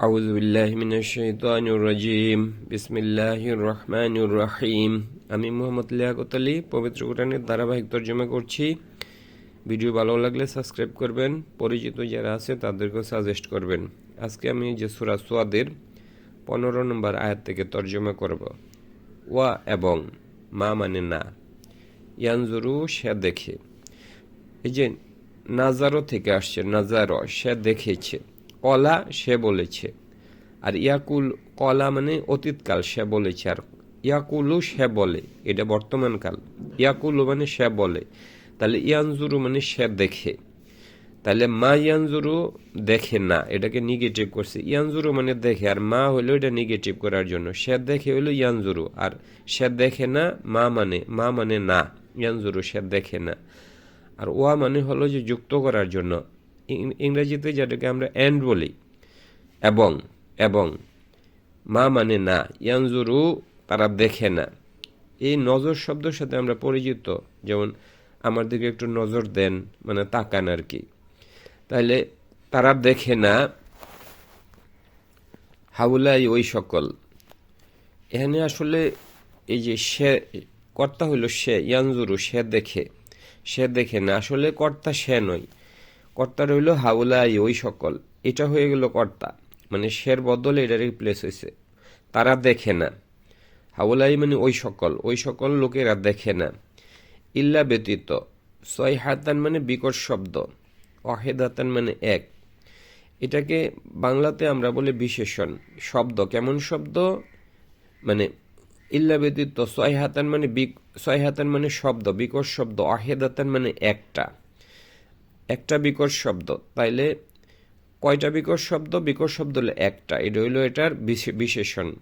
أعوذ بالله من الشيطان الرجيم بسم الله الرحمن الرحيم আমি মোহাম্মদ লিয়াকত আলী পবিত্র কোরআনের ধারাবাহিক তর্জমা করছি ভিডিও ভালো লাগলে সাবস্ক্রাইব করবেন পরিচিত যারা আছে তাদেরকেও সাজেস্ট করবেন আজকে আমি যে সুরা সোয়াদের পনেরো নম্বর আয়াত থেকে তর্জমা করব ওয়া এবং মা মানে না ইয়ানজুরু সে দেখে এই যে নাজারো থেকে আসছে নাজারো সে দেখেছে কলা সে বলেছে। আর ইয়াকুল, কলা মানে অতীতকাল, সে বলেছে। আর ইয়াকুলু সে বলে, এটা বর্তমান কাল ইয়াকুলু মানে সে বলে। তাহলে ইয়ানজুরু মানে সে দেখে। তাহলে মা ইয়ানজুরু দেখে না, এটাকে নেগেটিভ করছে। ইয়ানজুরু মানে দেখে, আর মা হলো এটা নেগেটিভ করার জন্য। সে দেখে হলো ইয়ানজুরু, আর সে দেখে না, মা মানে মা মানে না। ইয়ানজুরু সে দেখে না। আর ওয়া মানে হলো যে যুক্ত করার জন্য। ইংরেজিতে যেটাকে আমরা অ্যান্ড বলি। এবং এবং, মা মানে না, ইয়ানজুরু তারা দেখে না। এই নজর শব্দের সাথে আমরা পরিচিত, যেমন আমার দিকে একটু নজর দেন মানে তাকান আর কি। তাহলে তারা দেখে না, হাউলাই ওই সকল। এখানে আসলে এই যে সে, কর্তা হইল সে, ইয়ানজুরু সে দেখে সে দেখে না। আসলে কর্তা সে নয়। কর্তা রইল হাউলাই ওই সকল। এটা হয়ে গেল কর্তা। মানে শের বদলে এটা রিপ্লেস হয়েছে তারা দেখে না। হাউলাই মানে ওই সকল। ওই সকল লোকেরা দেখে না। ইল্লা ব্যতীত। ছয় হাতান মানে বিকট শব্দ। অহেদাতান মানে এক। এটাকে বাংলাতে আমরা বলি বিশেষণ। শব্দ। কেমন শব্দ? মানে ইল্লা ব্যতীত। ছয় হাতান মানে ছয় হাতান মানে শব্দ। বিকট শব্দ। অহেদাতান মানে একটা। একটা বিকট শব্দ, তাইলে কয়টা বিকট শব্দ? বিকট শব্দ হলো একটা, এটা হইল এটার বিশেষণ।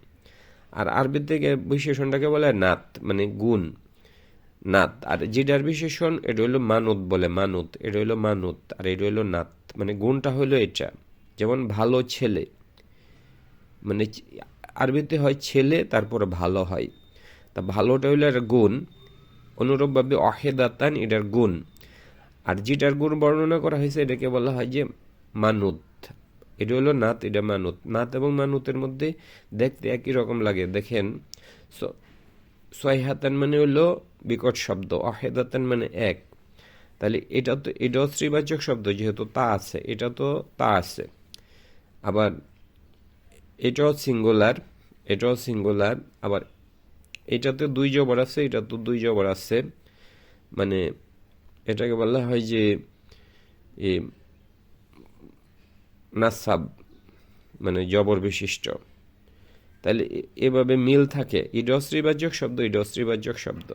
আর আরবি থেকে বিশেষণটাকে বলে নাত মানে গুণ। নাত, আর যেটার বিশেষণ, এটা হইল মানত বলে, মানত, এটা হইল মানত, আর এটা হইল নাত। মানে গুণটা হইল এটা, যেমন ভালো ছেলে। মানে আরবিতে হয় ছেলে, তারপর ভালো হয়। তা ভালোটা হইল একটা গুণ। অনুরূপভাবে অহেদাতান, এটার গুণ। আর যেটার গুণ বর্ণনা করা হয়েছে, এটাকে বলা হয় যে মানুত। এটা হলো নাত, এটা মানুত। নাত এবং মানুতের মধ্যে দেখতে একই রকম লাগে। দেখেন ছয় হাতান মানে হলো বিকট শব্দ, অহেদাতান মানে এক। তাহলে এটা তো, এটাও শ্রীবাচক শব্দ, যেহেতু তা আছে, এটা তো তা আছে। আবার এটাও সিঙ্গুলার এটাও সিঙ্গুলার। আবার এটাতে দুই জবর আছে এটা তো দুই জবর আছে। মানে এটাকে বলা হয় যে নাসাব মানে জবর বিশিষ্ট। তাহলে এভাবে মিল থাকে। ইডশ্রীবাচক শব্দ ইডশ্রীবাচক শব্দ।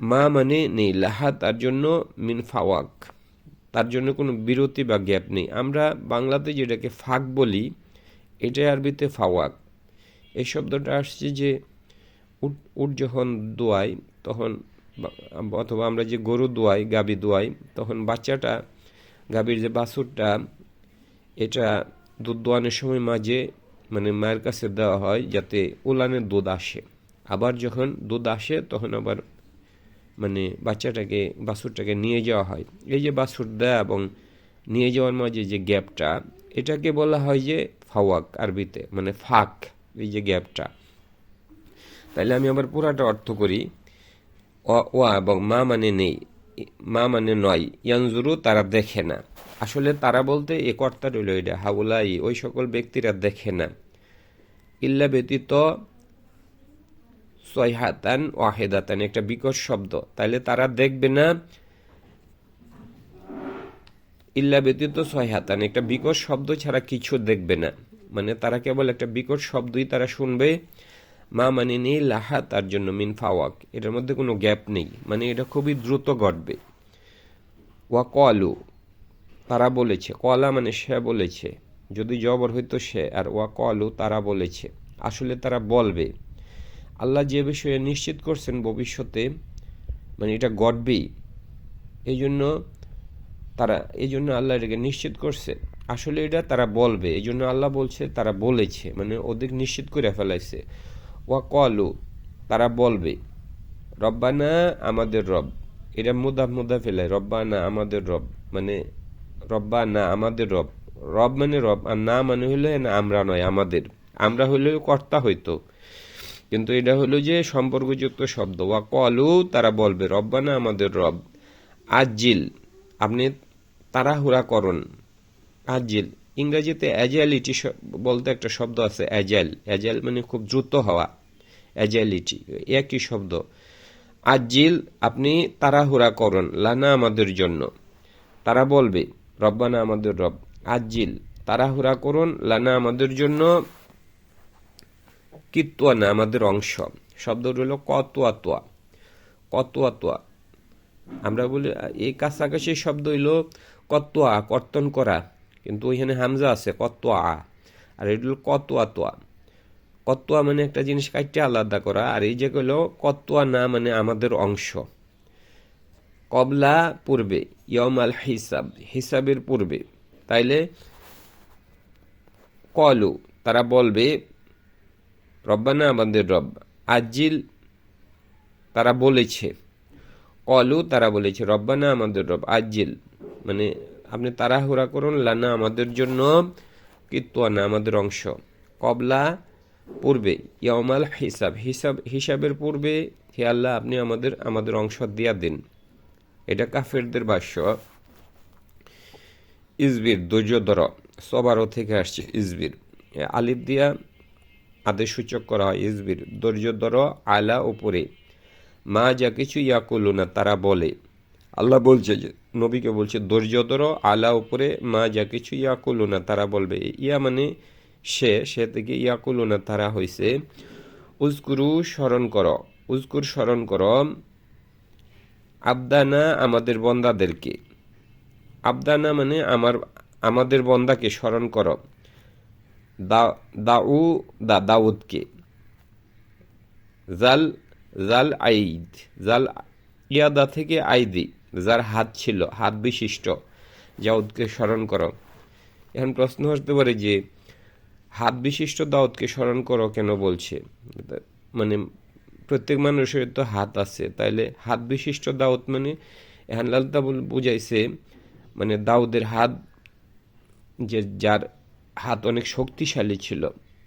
মা মানে নেই, লাহা তার জন্য মিন ফাওয়াক। তার জন্য কোনো বিরতি বা গ্যাপ নেই। আমরা বাংলাতে যেটাকে ফাঁক বলি এটাই আরবিতে ফাওয়াক। এই শব্দটা আসছে যে, উট উট যখন দোয়াই তখন অথবা আমরা যে গরু দোয়াই, গাবি দোয়াই, তখন বাচ্চাটা, গাবির যে বাছুরটা, এটা দুধ দোয়ানোর সময় মাঝে মানে মায়ের কাছে দেওয়া হয় যাতে উলানের দুধ আসে। আবার যখন দুধ আসে, তখন আবার মানে বাচ্চাটাকে, বাছুরটাকে নিয়ে যাওয়া হয়। এই যে বাছুর দেয়া এবং নিয়ে যাওয়ার মাঝে যে গ্যাপটা, এটাকে বলা হয় যে ফাওয়াক আরবিতে মানে ফাঁক, এই যে গ্যাপটা। তাহলে আমি আবার পুরাটা অর্থ করি। ওয়া এবং মা মানে নেই মা মানে নয় ইয়ানজুরু তারা দেখে না। আসলে তারা বলতে এ কর্তা রইল এটা, হাউলাই, ওই সকল ব্যক্তিরা দেখে না। ইল্লা ব্যতীত সয়হাতান ওয়াহেদাতান, একটা বিকট শব্দ। তাইলে তারা দেখবে না ইল্লা ব্যতীত সয়হাতান একটা বিকট শব্দ ছাড়া কিছু দেখবে না। মানে তারা কেবল একটা বিকট শব্দই তারা শুনবে। মা মানে নেই লাহা তার জন্য মিন ফাওয়াক। এটার মধ্যে কোনো গ্যাপ নেই। মানে এটা খুবই দ্রুত ঘটবে। ওয়া কলু, তারা বলেছে। কলা মানে সে বলেছে। যদি জবর হইতো সে, আর ওয়া কলু, তারা বলেছে। আসলে তারা বলবে। আল্লাহ যে বিষয়ে নিশ্চিত করছেন ভবিষ্যতে মানে এটা ঘটবেই। এই জন্য তারা এই জন্য আল্লাহ এটাকে নিশ্চিত করছে। আসলে এটা তারা বলবে। এই জন্য আল্লাহ বলছে, তারা বলেছে। মানে ওদের নিশ্চিত করে ফেলাইছে। ওয়া কলু তারা বলবে, রব্বানা আমাদের রব। এটা মুদা মুদা ফেলায় রব্বানা আমাদের রব। মানে রব্বানা আমাদের রব। রব মানে রব, আর না মানে হলো না আমরা নয়, আমাদের। আমরা হলেও কর্তা হইতো। কিন্তু এটা হলো যে সম্পর্কযুক্ত শব্দ। ওয়া কলু তারা বলবে, রব্বানা আমাদের রব। আজিল আপনি তাড়াহুড়া করুন। আজিল ইংরেজিতে অ্যাজাইলিটি বলতে একটা শব্দ আছে অ্যাজাইল অ্যাজাইল মানে খুব দ্রুত হওয়া। অ্যাজাইলিটি একই শব্দ। আজিল আপনি তাড়াহুড়া করুন, লানা আমাদের জন্য। তারা বলবে, রব্বানা আমাদের রব। আজিল তাড়াহুড়া করুন, লানা আমাদের জন্য। কিত্তুয়া না আমাদের অংশ। শব্দ হলো কতুয়াতুয়া। কতুয়াতুয়া। আমরা বলি, এই কাছাকাছি শব্দ হইল কতুয়া, কর্তন করা। কিন্তু ওইখানে হামজা আছে, কতুয়া। আর এটা হলো কতুয়াতুয়া। কতুয়া মানে একটা জিনিস কাটতে আলাদা করা, আর এই যে হলো কতুয়া না মানে আমাদের অংশ। কবলা পূর্বে ইয়ম আল হিসাব, হিসাবের পূর্বে। তাইলে কলু, তারা বলবে, রব্বানা আমাদের রব, আজিল তারা বলেছে। কলু তারা বলেছে, রব্বানা আমাদের রব, আজিল। মানে আপনি তাড়াহুড়া করুন, লানা আমাদের জন্য কিত্তুয়ানা আমাদের অংশ। কবলা পূর্বে ইয়মাল হিসাব হিসাব, হিসাবের পূর্বে হে আল্লাহ আপনি আমাদের আমাদের অংশ দিয়া দিন। এটা কাফেরদের ভাষ্য। ইজবির ধৈর্য ধর সবারও থেকে আসছে ইজবির আলিফ দিয়া আদেশ সূচক করা হয় ইজবির ধৈর্য ধর আলা উপরে, মা যা কিছু ইয়াকুলু না তারা বলে। আল্লাহ বলছে যে, নবীকে বলছে ধৈর্য ধরো আলা উপরে, মা যা কিছু ইয়াকুলু না তারা বলবে। ইয়া মানে সে সে থেকে ইয়াকুলু না, তারা হয়েছে উজকুরু স্মরণ কর, উজকুর স্মরণ কর, আবদানা আমাদের বন্দাদেরকে, আবদানা মানে আমার, আমাদের বন্দাকে স্মরণ কর দাউ, দা, দাউদকে, জাল জাল আইদ, জাল ইয়াদা থেকে আইদি, যার হাত ছিল, হাত বিশিষ্ট, যাউদকে স্মরণ করো। এখন প্রশ্ন আসতে পারে যে হাত বিশিষ্ট দাউদকে স্মরণ করো কেন বলছে? মানে প্রত্যেক মানুষের তো হাত আছে। তাইলে হাত বিশিষ্ট দাউদ মানে এখন লালতা বুঝাইছে মানে দাউদের হাত যে যার হাত অনেক শক্তিশালী ছিল।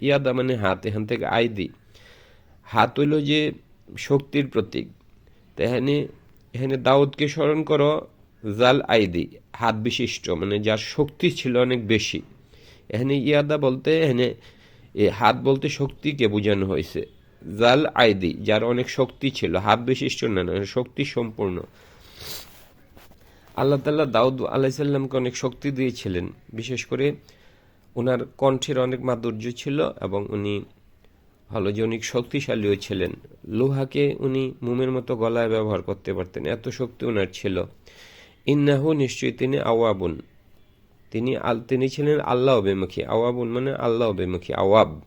ইয়াদা মানে হাত, এখান থেকে আইদি হাত হইল যে শক্তির প্রতীক। এখানে এখানে দাউদকে স্মরণ করো, জাল আইদি হাত বিশিষ্ট মানে যার শক্তি ছিল অনেক বেশি। এখানে ইয়াদা বলতে এখানে হাত বলতে শক্তিকে বোঝানো হয়েছে। জাল আইদি, যার অনেক শক্তি ছিল। হাত বিশিষ্ট না শক্তি সম্পূর্ণ। আল্লাহ তাল্লাহ দাউদ আলাইসাল্লামকে অনেক শক্তি দিয়েছিলেন। বিশেষ করে ওনার কণ্ঠের অনেক মাধুর্য ছিল এবং উনি হলো যে অনেক শক্তিশালীও ছিলেন। লোহাকে উনি মোমের মতো গলায় ব্যবহার করতে পারতেন। এত শক্তি ওনার ছিল। ইন্নাহু নিশ্চয়ই তিনি আওয়াবুন। তিনি আল তিনি ছিলেন আল্লাহ অভিমুখী আওয়াবুন মানে আল্লাহ অভিমুখী, আওয়াব।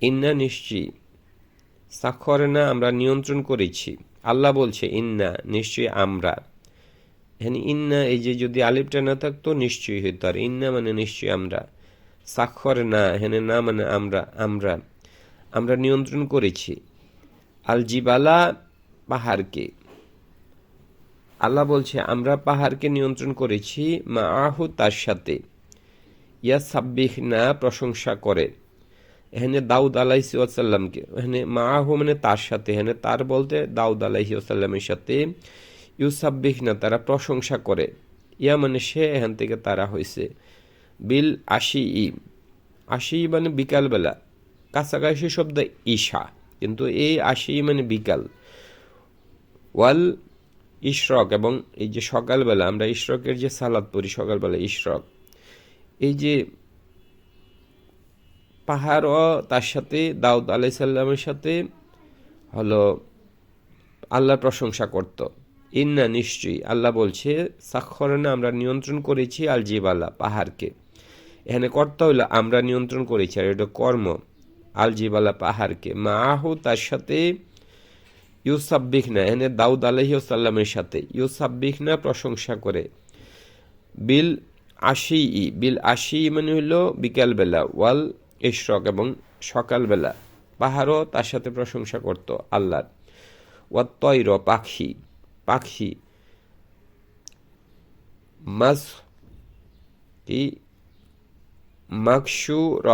ইন্না নিশ্চয়ই সাক্ষরে না আমরা নিয়ন্ত্রণ করেছি। আল্লাহ বলছে, ইন্না নিশ্চয়ই আমরা। হ্যাঁ ইন্না এই যে যদি আলিফটা না থাকতো নিশ্চয়ই হইতো, আর ইন্না মানে নিশ্চয়ই আমরা। সাক্ষরে না হ্যাঁ না মানে আমরা আমরা। আমরা নিয়ন্ত্রণ করেছি। আল জিবালা পাহাড়কে। আল্লাহ বলছে, আমরা পাহাড়কে নিয়ন্ত্রণ করেছি মা আহু তার সাথে। ইয়া সাব্বিহ না প্রশংসা করে। এখানে দাউদ আলাইহি ওয়াসাল্লামকে, এখানে মা আহু মানে তার সাথে, এখানে তার বলতে দাউদ আলাইহি ওয়াসাল্লামের সাথে। ইউ সাব্বিহ না তারা প্রশংসা করে। ইয়া মানে সে, এখান থেকে তারা হয়েছে বিল আশি ই আশি মানে বিকালবেলা। কাছাকাছি শব্দ ঈশা, কিন্তু এই আশি মানে বিকাল। ওয়াল ইশরক এবং এই যে সকালবেলা আমরা ইশরকের যে সালাদ পড়ি, সকালবেলা ইশরক, এই যে পাহাড়ও তার সাথে দাউদ আলাই সাল্লামের সাথে হলো আল্লাহর প্রশংসা করত। ইন্না নিশ্চয়ই আল্লাহ বলছে সাক্ষরণে আমরা নিয়ন্ত্রণ করেছি আল জিবালা পাহাড়কে। এখানে কর্তা হইল আমরা নিয়ন্ত্রণ করেছি, আর এটা কর্ম আল জিবালা পাহাড়কে। মা আহু তার সাথে ইউসাব্বিক না এনে দাউদ আলহিউসাল্লামের সাথে। ইউসাব্বিক না প্রশংসা করে। বিল আশি ই বিল আশি মানে হইল বিকালবেলা, ওয়াল ইশরক এবং সকালবেলা। পাহাড়ও তার সাথে প্রশংসা করত আল্লাহর। ওয়া পাখি পাখি। মাস কি? মাকসু র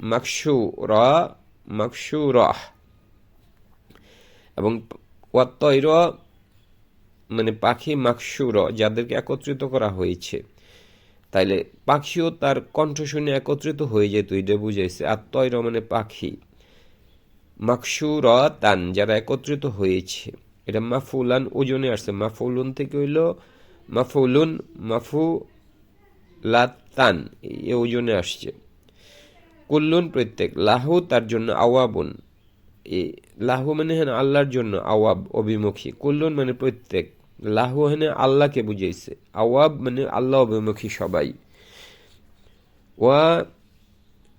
মাকসু র মাকসু রহ এবং ওয়াত্তৈর মানে পাখি মাকসুর যাদেরকে একত্রিত করা হয়েছে। তাইলে পাখিও তার কণ্ঠ শুনে একত্রিত হয়ে যেত এটা বুঝাইছে। তৈর মানে পাখি। মাকসুর তান, যারা একত্রিত হয়েছে। এটা মাফুলান ওজনে আসছে। মাফুলুন থেকে হইল মাফুলুন মাফু লাতান এ ওজনে আসছে। কুল্লুন প্রত্যেক, লাহু তার জন্য আওয়াবুন। লাহু মানে হেন আল্লাহর জন্য আওয়াব, অভিমুখী। কুল্লুন মানে প্রত্যেক। লাহু হেনে আল্লাহকে বুঝাইছে। আওয়াব মানে আল্লাহ অভিমুখী সবাই। ওয়া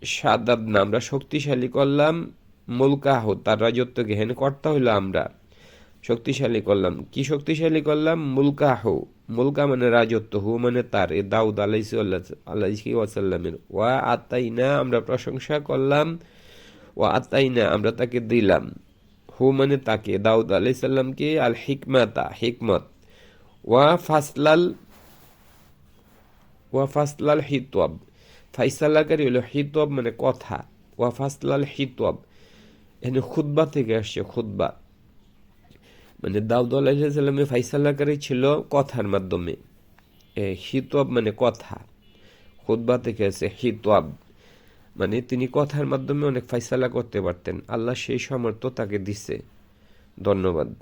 সাদাব না, আমরা শক্তিশালী করলাম, মুলকাহ, তার রাজত্বকে হেন কর্তা হইল আমরা। শক্তিশালী করলাম। কি শক্তিশালী করলাম? মুলকাহ। মুলকা মানে রাজত্ব, হু মানে তার। এ দাউদ আলাইসি আলাইহি ওয়াসাল্লামের। ওয়া আতাইনা, আমরা প্রশংসা করলাম ওয়া আতাইনা, আমরা তাকে দিলাম। হু মানে তাকে, দাউদ আলাই সাল্লামকে আল হিকমাতা, হিকমত। ওয়া ফাসলাল ওয়া ফাসলাল হিতব ফাইসাল্লাকারী হলো হিতব মানে কথা। ওয়া ফাসলাল হিতব এখানে খুদ্া থেকে আসছে খুদ্া মানে দাউদ আলাহিসাল্লামের ফাইসাল্লাকারী ছিল কথার মাধ্যমে। হিতব মানে কথা। খুদ্া থেকে আছে হিতব মানে তিনি কথার মাধ্যমে অনেক ফাইসালা করতে পারতেন। আল্লাহ সেই সামর্থ্য তাকে দিছে। ধন্যবাদ।